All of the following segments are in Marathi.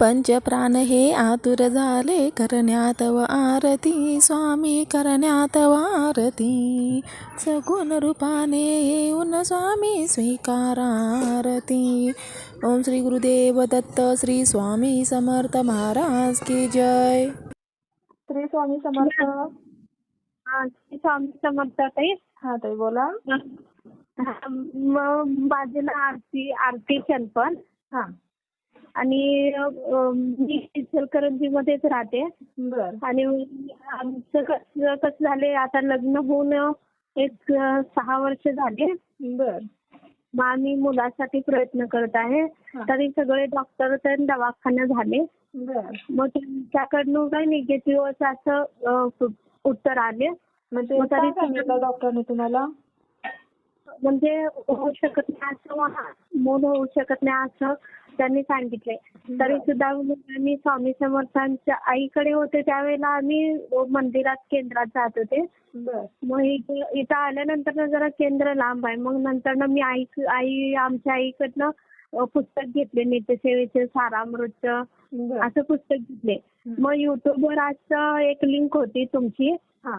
पंचप्राण हे आतुर झाले करण्यात व आरती. स्वामी करण्यात व आरती. सगुण रूपाने येऊन स्वामी स्वीकारा आरती ओम श्री गुरुदेव दत्त श्री स्वामी समर्थ महाराज की जय. श्री स्वामी समर्थ. हा, श्री स्वामी समर्थ ताई. हा ताई बोला. हा, मग बाजूला आरती आरती चलपण हा. आणि मी इचलकरंजी मध्येच राहते. बर. आणि आमचं कसं कसं झाले आता लग्न होऊन एक सहा वर्ष झाले. बर. मग आम्ही मुलासाठी प्रयत्न करत आहे. तरी सगळे डॉक्टर तर दवाखाना झाले. बर. मग त्यांच्याकडनं काही निगेटिव्ह असं उत्तर आले. म्हणजे मग तरी डॉक्टरने तुम्हाला? म्हणजे होऊ शकत नाही असं मला- मूल होऊ शकत नाही असं त्यांनी सांगितलंय. तरी सुद्धा आम्ही स्वामी समर्थांच्या आईकडे होते त्यावेळेला आम्ही मंदिरात केंद्रात जात होते. मग इथे इथं आल्यानंतर जरा केंद्र लांब आहे. मग नंतर मी आई आई आमच्या आईकडनं पुस्तक घेतले नित्यसेवेचे सारामृतचं बर. असं पुस्तक घेतले. मग युट्यूबवर असं एक लिंक होती तुमची. हा.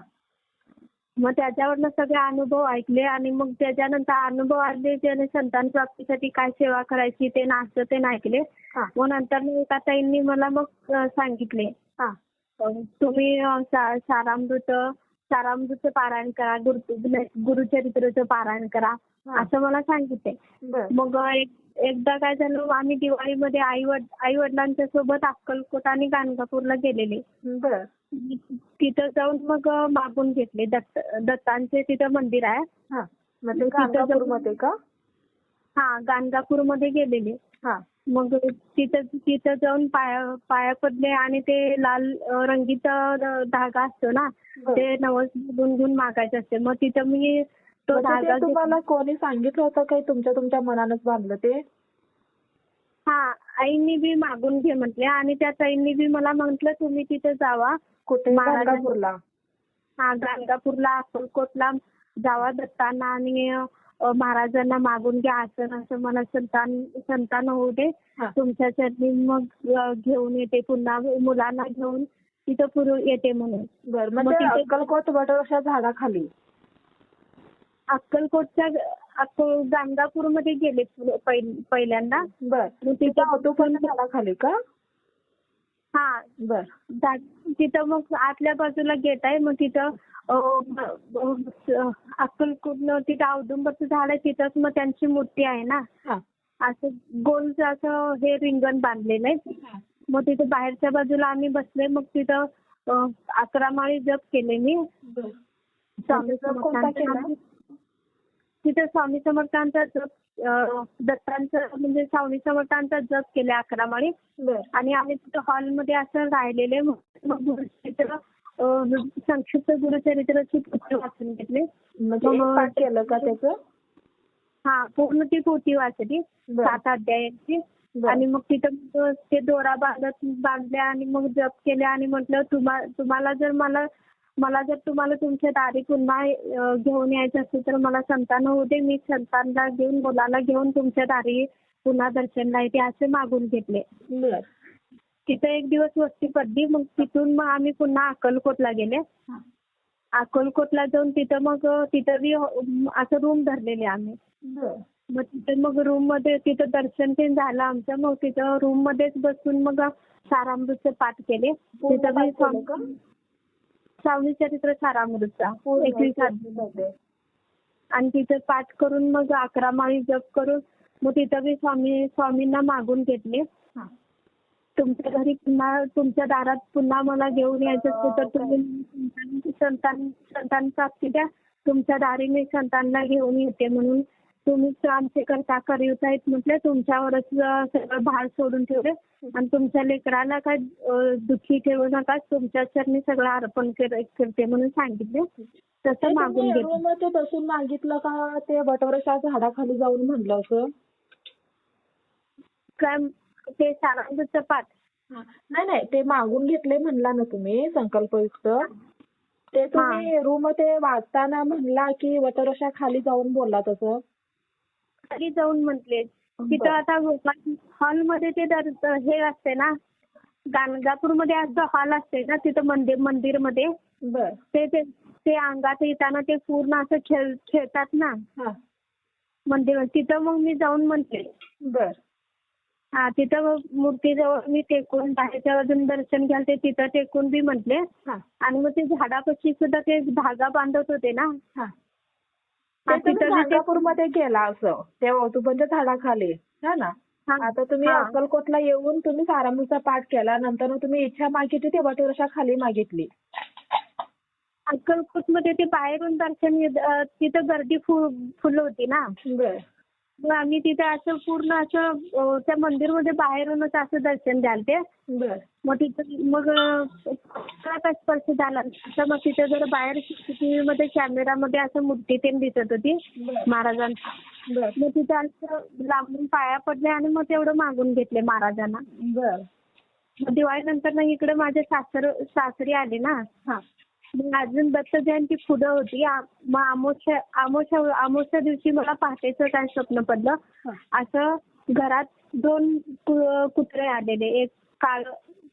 मग त्याच्यावरनं सगळे अनुभव ऐकले आणि मग त्याच्यानंतर अनुभव आले त्याने संतान प्राप्तीसाठी काय सेवा करायची ते नाचतं ते ऐकले मग नंतर मग एका ताईंनी मला मग सांगितले. हा. तुम्ही सारामृत सारामृतचं पारायण करा गुरु गुरुचरित्रचं पारायण करा. असं मला सांगितले बर. मग एक एकदा काय झालं आम्ही दिवाळीमध्ये आई आई वडिलांच्या सोबत अक्कलकोट आणि गाणगापूरला गेलेले. तिथं जाऊन मग मागून घेतले. दत्त दत्तांचे तिथं मंदिर आहे. हा. का? हा गाणगापूरमध्ये गेलेले. हा. मग तिथं तिथं जाऊन पाया पाया पडले आणि ते लाल रंगीत धागा असतो ना. ते नवस बोलून घेऊन मागायचं असते. मग तिथं मी ते. तुम्हाला कोणी सांगितलं होतं काही तुमच्या तुमच्या मनानच बांधलं ते? हा आईंनी बी मागून घे म्हटले आणि त्या ताईंनी बी मला म्हटलं तुम्ही तिथे जावा. कुठे? गाणगापूरला हा गाणगापूरला अक्कलकोटला जावा दत्तांना आणि महाराजांना मागून घ्या. असं असं मला संतान संतान होऊ दे. तुमच्या चरणी मग घेऊन येते. पुन्हा मुलांना घेऊन तिथं पुढे येते म्हणून. बर मग अक्कलकोट वटवृक्षा झाडाखाली. अक्कलकोटच्या अक्कल गाणगापूरमध्ये गेले पु- पहिल- पहिल्यांदा? बर. मग तिथं तिथं औदुंबर झाडाखाली का? हा बर. तिथं मग आतल्या बाजूला गेट आहे. मग तिथं अक्कलकोट तिथं औदुंबरचं झाड आहे. तिथंच मग त्यांची मूर्ती आहे ना? हा. असं गोल असं हे रिंगण बांधलेलं आहे. मग तिथं बाहेरच्या बाजूला आम्ही बसले मग तिथं अकरा माळी जप केले मी बर स्वामी जप कोणता केला? समर्थांचा तिथं स्वामी समर्थांचा जप अ, दत्तांचं म्हणजे स्वामी समर्थांचा जप केले अकरा माळी बर. आणि आम्ही तिथं हॉलमध्ये असं राहिलेले. मग मग गुरुचरित्र अ, संक्षिप्त गुरुचरित्राची वाचून घेतले. म्हणजे एक मग- पाठ केलं का त्याचं? हा पूर्ण ती पोथी वाचली. बरं. सात अध्यायांची. बरं. आणि मग तिथं मग ते दोरा बांधत बांधले आणि मग जप केले आणि म्हटलं तुम्हा तुम्हाला जर मला मला जर तुम्हाला तुमच्या दारी पुन्हा घेऊन यायचं असेल तर मला संतान होऊ दे. मी संतानला घेऊन मुलाला घेऊन तुमच्या दारी पुन्हा दर्शनला येते असे मागून घेतले. बर. तिथं एक दिवस वस्ती पडली. मग तिथून मग आम्ही पुन्हा अक्कलकोटला गेले. अक्कलकोटला जाऊन तिथं मग तिथं बी असं रूम धरलेले आम्ही. मग तिथे मग रूममध्ये तिथं दर्शन ते झालं आमचं. मग तिथं रूम मध्येच बसून मग सारामृतचे पाठ केले. तिथं स्वामी चरित्र सारामृतचा पूर्ण एकवीस पूर्ण अध्याय. मध्ये. आणि तिथं पाठ करून मग अकरा माळी जप करून मग तिथं मी स्वामी स्वामींना मागून घेतले हा. तुमच्या घरी पुन्हा तुमच्या दारात पुन्हा मला घेऊन यायचं असेल तर तुम्ही संतान संतान प्राप्ती द्या तुमच्या दारी मी संतांना घेऊन येते म्हणून तुम्हीच आमचे करता करीत आहेत म्हटलं तुमच्यावरच सगळं भार सोडून ठेवले. आणि तुमच्या लेकराला काय दुःखी ठेवू नका तुमच्या चरणी सगळं अर्पण कर- करते म्हणून सांगितले. ते तसं मागून तुम्ही मध्ये बसून मागितलं का ते वटवृक्षा झाडाखाली जाऊन म्हणलं असं? काय ते सारामृतचं पाठ. नाही नाही ते मागून घेतले म्हणला ना तुम्ही संकल्पयुक्त. ते तुम्ही रूममध्ये वाचताना म्हणला की वटवृक्षा खाली जाऊन बोलला तसं? खाली जाऊन म्हटले. तिथं. आता हॉलमध्ये ते हे असते ना गाणगापूरमध्ये असं हॉल असते ना तिथं मंदिर मंदिरमध्ये. बर. ते ते ते अंगात येताना ते पूर्ण असं खेळ खेळतात ना. मंदिर तिथं मग मी जाऊन म्हणते बर. हा तिथं मग मूर्तीजवळ मी टेकून बाहेरच्या बाजून दर्शन घ्याल ते तिथं टेकून बी म्हटले. आणि मग ते झाडापाशी सुद्धा ते धागा बांधत होते ना. ते तुम्ही ते- गाणगापूरमध्ये गेला असं त्या औतुबंच्या झाडाखाली हा ना. आता तुम्ही. अक्कलकोटला येऊन तुम्ही सारामृतचा पाठ केला नंतर मग तुम्ही इच्छा मागितली ती वटवृक्षा खाली मागितली अक्कलकोटमध्ये ते बाहेरून दर्शन तिथं गर्दी फुल होती ना मग आम्ही तिथे असं पूर्ण असं त्या मंदिरमध्ये बाहेरूनच असं दर्शन द्याल ते बर. मग तिथं मग काय स्पर्श झाला? तर मग तिथे जर बाहेर सीसीटीव्ही मध्ये कॅमेरामध्ये असं मूर्ती तेन दिसत होती महाराजांची. मग तिथे असं लांबून पाया पडले आणि मग तेवढं मागून घेतले महाराजांना. बर. मग दिवाळीनंतर ना इकडे माझे सासर सासरी आले ना. हा. मग अजून दत्त जयंती पुढं होती. आ- मग अमावस्या अमावस्या अमावस्या दिवशी मला पहाटेचं काय स्वप्न पडलं. असं घरात दोन कु- कुत्रे आलेले. एक काळ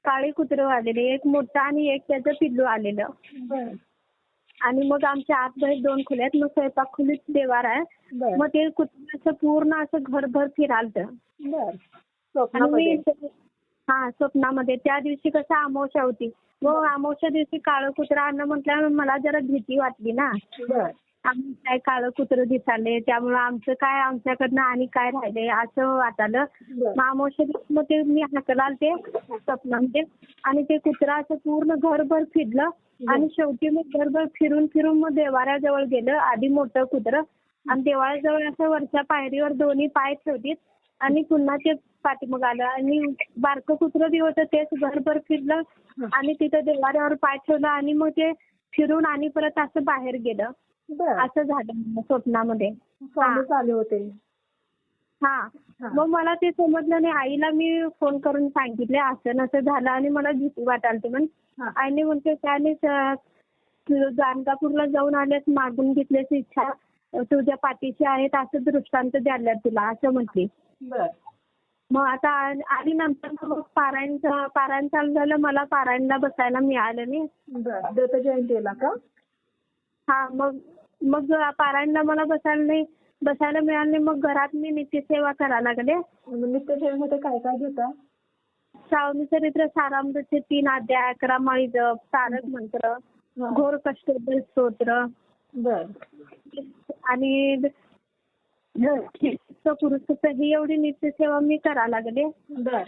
काळे कुत्रे आलेले एक मोठं आणि एक त्याचं पिल्लू आलेलं. बर. आणि मग आमच्या आत बाहेर दोन खोल्या आहेत. मग स्वयंपाक खोलीत देवार आहे. बर. मग ते कुत्रे असं पूर्ण असं घरभर फिरालतं. बर. आणि स्वप्नामध्ये. मी हा स्वप्नामध्ये. त्या दिवशी कसं अमावस्या होती? मग अमावस्या दिवशी काळं कुत्रं आणलं म्हटल्यावर मला जरा भीती वाटली ना. बर. आम्ही काय काळं कुत्रं दिसाले त्यामुळं आमचं काय आमच्याकडनं आणि काय राहिलंय असं वाटलं. बर. मग अमावस्या दिवशी मग ते मी हाकलाल ते स्वप्नामध्ये आणि ते कुत्रं असं पूर्ण घरभर फिरलं. आणि शेवटी मग घरभर फिरून फिरून मग देवाऱ्याजवळ गेलं. आधी मोठं कुत्रं. आणि देवाऱ्याजवळ असं वरच्या पायरीवर दोन्ही पाय ठेवलीत. आणि पुन्हा ते पाठीमागं आलं. आणि बारकं कुत्रं बी होतं तेच घरभर फिरलं आणि तिथं देवाऱ्यावर पाय ठेवलं आणि मग ते फिरून आणि परत असं बाहेर गेलं. बर. असं झालं स्वप्नामध्ये. आले होते. हा. मग मला ते समजलं नाही. आईला मी फोन करून सांगितले असं नसं झालं आणि मला भीती वाटालती. म्हणून हा. आईने म्हणते त्याने तू गाणगापूरला जाऊन आल्यास मागून घेतल्याची इच्छा. तुझ्या पाठीशी आहेत असं दृष्टांत द्यायला तुला असं म्हटली. बर. मग आता आणि नंतर मग पारायण पारायण चालू झालं मला पारायणला बसायला मिळालं नाही. बर. दत्त जयंतीला का? हा मग मग पारायणला मला बसायला नाही बसायला मिळालं नाही मग घरात मी नित्यसेवा करायला लागले. मग नित्य सेवेमध्ये काय काय घेता? श्रावणी चरित्र सारामृतचे तीन अध्याय अकरा माळी जप तारक मंत्र. घोर कष्टोदय स्तोत्र. बर. आणि पुरुष ही एवढी नित्यसेवा मी करा लागले. बर.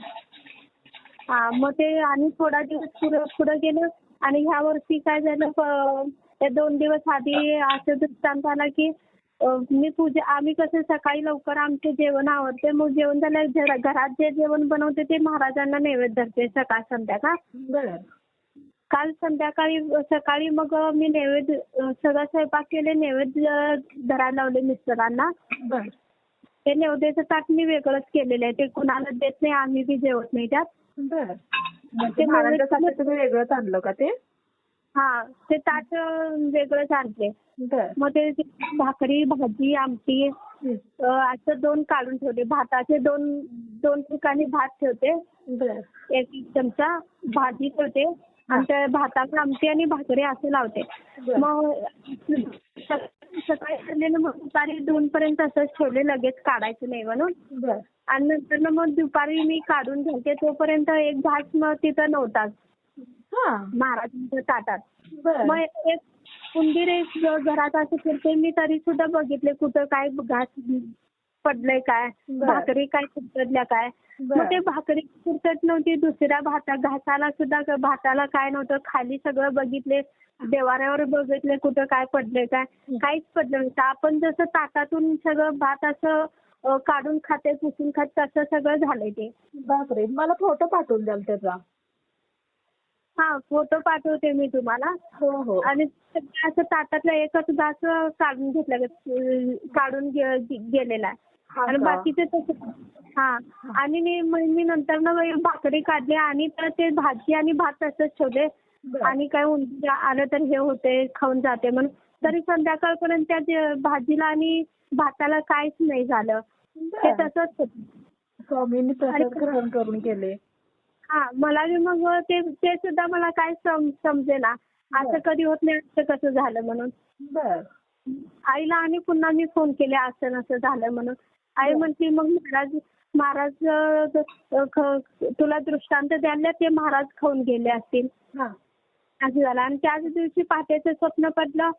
हा मग ते आणि थोडा दिवस पुढं पुढं गेलं आणि ह्या वर्षी काय झालं प- दोन दिवस आधी असं दृष्टांत आला की अं, मी पूजा आम्ही कसं सकाळी लवकर आमचे जेवण आवडते मग जेवण झालं घरात जे जेवण बनवते ते महाराजांना नैवेद्य धरते सकाळ संध्याकाळ. बर. काल संध्याकाळी सकाळी मग मी नैवेद्य सगळं स्वयंपाक केले नैवेद्य धरायला लावले मिस्टरांना. बर. ते नैवेद्याचं ताट मी वेगळंच केलेलं आहे. ते कुणाला देत नाही आम्ही बी जेवत नाही त्यात. बर. ते महाराजांसाठी तुम्ही वेगळंच आणलं का ते? हा ते ताट वेगळंच आणले. बर. मग ते भाकरी भाजी आमटी. अं, असं दोन काढून ठेवले. भाताचे दोन दोन ठिकाणी भात ठेवते. बर. एक चमचा भाजी ठेवते. आणि त्या भाताला आमटी आणि भाकरी असं लावते. मग सक- सकाळी ठरलेलं मग दुपारी दोन पर्यंत असंच ठेवले लगेच काढायचं नाही म्हणून आणि नंतर ना मग दुपारी मी काढून घ्यायचे तोपर्यंत एक घास मग तिथं नव्हताच. हा. महाराजांच्या ताटात. मग एक उंदीर एक घरात असं फिरते मी तरी सुद्धा बघितले कुठं काय घास पडलंय काय. भाकरी काय चिरतडल्या काय. मग ते भाकरी चिरतट नव्हती. दुसऱ्या भाता घासाला सुद्धा भाताला काय नव्हतं. खाली सगळं बघितले. देवाऱ्यावर बघितले कुठं काय पडलंय काय. काहीच पडलं नव्हतं. आपण जसं ताटातून सगळं भात असं काढून खाते पुसून खात तसं सगळं झालंय ते. बापरे. मला फोटो पाठवून द्याल त्याचा. हा फोटो पाठवते मी तुम्हाला. हो हो. आणि असं ताटातला एकच घास काढून घेतला. काढून गेलेला. आहे आणि? बाकीचे तसं हा. आणि मी मी नंतर ना भाकरी काढली आणि तर ते भाजी आणि भात तसंच ठेवले. आणि काय उंदीर आलं तर हे होते खाऊन जाते म्हणून. तरी संध्याकाळपर्यंत त्या भाजीला आणि भाताला काहीच नाही झालं. ते. तसंच होतं. करून केले. हा. मला मग ते ते सुद्धा मला काय सम समजेना. असं. कधी होत नाही असं कसं झालं म्हणून. आईला आणि पुन्हा मी फोन केले असं नसं झालं म्हणून. आई बरं. म्हणते मग महाराज महाराज तुला दृष्टांत द्यायला ते महाराज खाऊन गेले असतील. हा. असं झालं. आणि त्याच दिवशी पहाटेचं स्वप्न पडलं.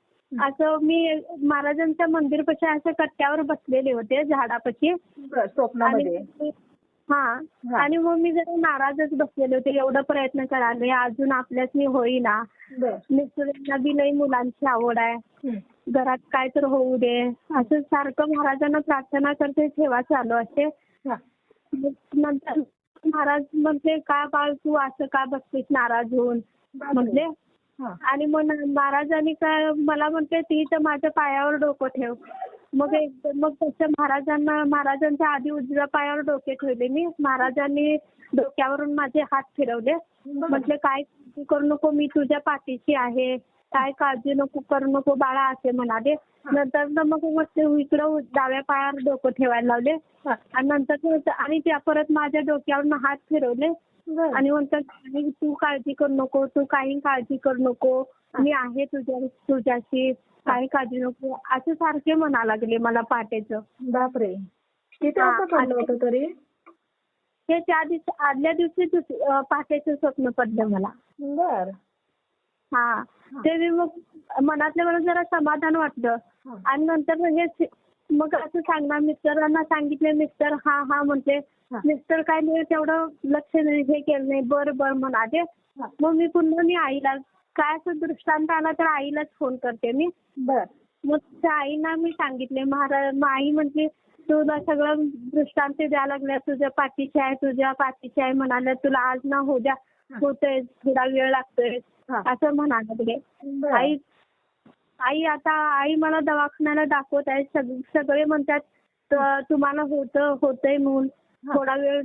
असं मी महाराजांच्या मंदिरपाशी असं कट्ट्यावर बसलेले होते झाडापाशी. स्वप्नामध्ये. हा. आणि मग मी जरा नाराजच बसलेले होते. एवढा प्रयत्न करायला अजून आपल्याच मी होईना मिस्टरांना बी लई मुलांची आवड आहे. घरात काय तर होऊ दे. असं सारखं महाराजांना प्रार्थना करते ठेवा चालू असते. नंतर महाराज म्हणते का बाळ तू असं का बसतेस नाराज होऊन? हा. आणि मग महाराजांनी काय मला म्हणते ती तर माझ्या पायावर डोकं ठेव. मग एक मग तसं महाराजांना महाराजांच्या आधी उजव्या पायावर डोके ठेवले मी. महाराजांनी डोक्यावरून माझे हात फिरवले. म्हटले काय काळजी करू नको मी तुझ्या पाठीशी आहे. काय काळजी नको करू नको बाळा असे म्हणाले. नंतर ना मग म्हटलं इकडं डाव्या पायावर डोकं ठेवायला लावले. आणि नंतर आणि त्या परत माझ्या डोक्यावरून हात फिरवले. आणि म्हणतात "आणि तू काळजी करू नको तू काही काळजी करू नको. मी आहे तुझ्या तुझ्याशी काही काळजी नको. असं सारखे म्हणा लागले मला पहाटेचं बापरे. किती हा, वाजता पडलं आणि- होतं तरी? ते त्या दिवशी आदल्या दिवशी पहाटेचं स्वप्न पडलं मला. बर. हा. ते मी मग मनातल्या मनात जरा समाधान वाटलं. आणि नंतर हे मग असं सांगणार मिस्टरांना सांगितले मिस्टर हा हा म्हणते हा. मिस्टर काय नाही तेवढं लक्ष नाही हे केलं नाही बर बर म्हणाले हा. मग मी पुन्हा मी आईला काय असं दृष्टांत आला तर आईलाच फोन करते मी बर मग त्या आईना मी सांगितले महाराज मग आई म्हटली तुला सगळं दृष्टांत द्यायला लागल्या तुझ्या पाठीशी आहे तुझ्या पाठीशी आहे म्हणाल्या तुला आज ना होद्या होतंय थोडा वेळ लागतोय हा. असं बर. आई आई आता आई मला दवाखान्याला दाखवत आहे. सग- सगळे म्हणतात "त- तुम्हाला होतं होतंय हा. थोडा वेळ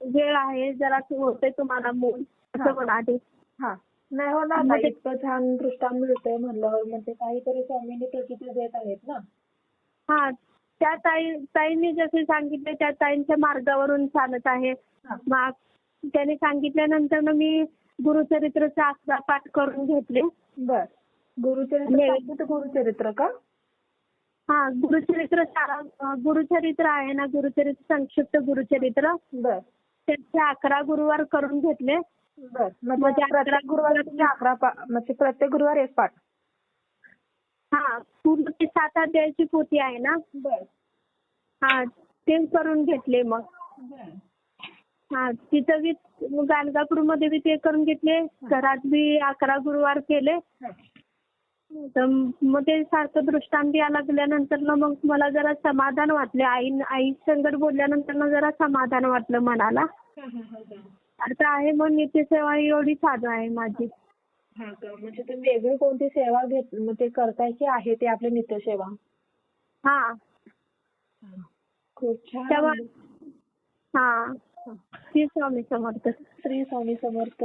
वेळ आहे जरा होतंय तुम्हाला हा. असं म्हणाले हा. नाही हो ना मग ते- इतकं छान दृष्टांत मिळतंय म्हणल्यावर म्हणजे काहीतरी स्वामींनी प्रचिती देत आहेत ना. हा. त्या ताई ताईंनी जसे सांगितले त्या ताईंच्या मार्गावरून चालत आहे. हा. मग त्याने सांगितल्यानंतर मी गुरुचरित्रचा अकरा पाठ करून घेतले. बर. गुरुचरित्र सांगितलं गुरुचरित्र का? हा गुरुचरित्र गुरुचरित्र आहे ना गुरुचरित्र संक्षिप्त गुरुचरित्र. बर. त्याचे अकरा गुरुवार करून घेतले. बर. म्हणजे म्हणजे प्रत्येक गुरुवारी अकरा म्हणजे प्रत्येक गुरुवारी एक पाठ. हा पूर्ण ते सात अध्यायाची पोथी आहे ना? बर. हा ते करून घेतले मग. हा तिथं बी गाणगापूरमध्ये बी ते करून घेतले. घरात बी अकरा गुरुवार केले. तर मग ते सारखं दृष्टांत यायला लागल्यानंतर ना मग मला जरा समाधान वाटले. आई आई संगत बोलल्यानंतर ना जरा समाधान वाटलं मनाला. आता आहे मग नित्यसेवा एवढी चालू आहे माझी. हा का? म्हणजे तुम्ही वेगळी कोणती सेवा घेत म्हणजे करताय की आहे ते आपली नित्यसेवा हा. खूप छान. तेव्हा हा. श्री स्वामी समर्थ. श्री स्वामी समर्थ.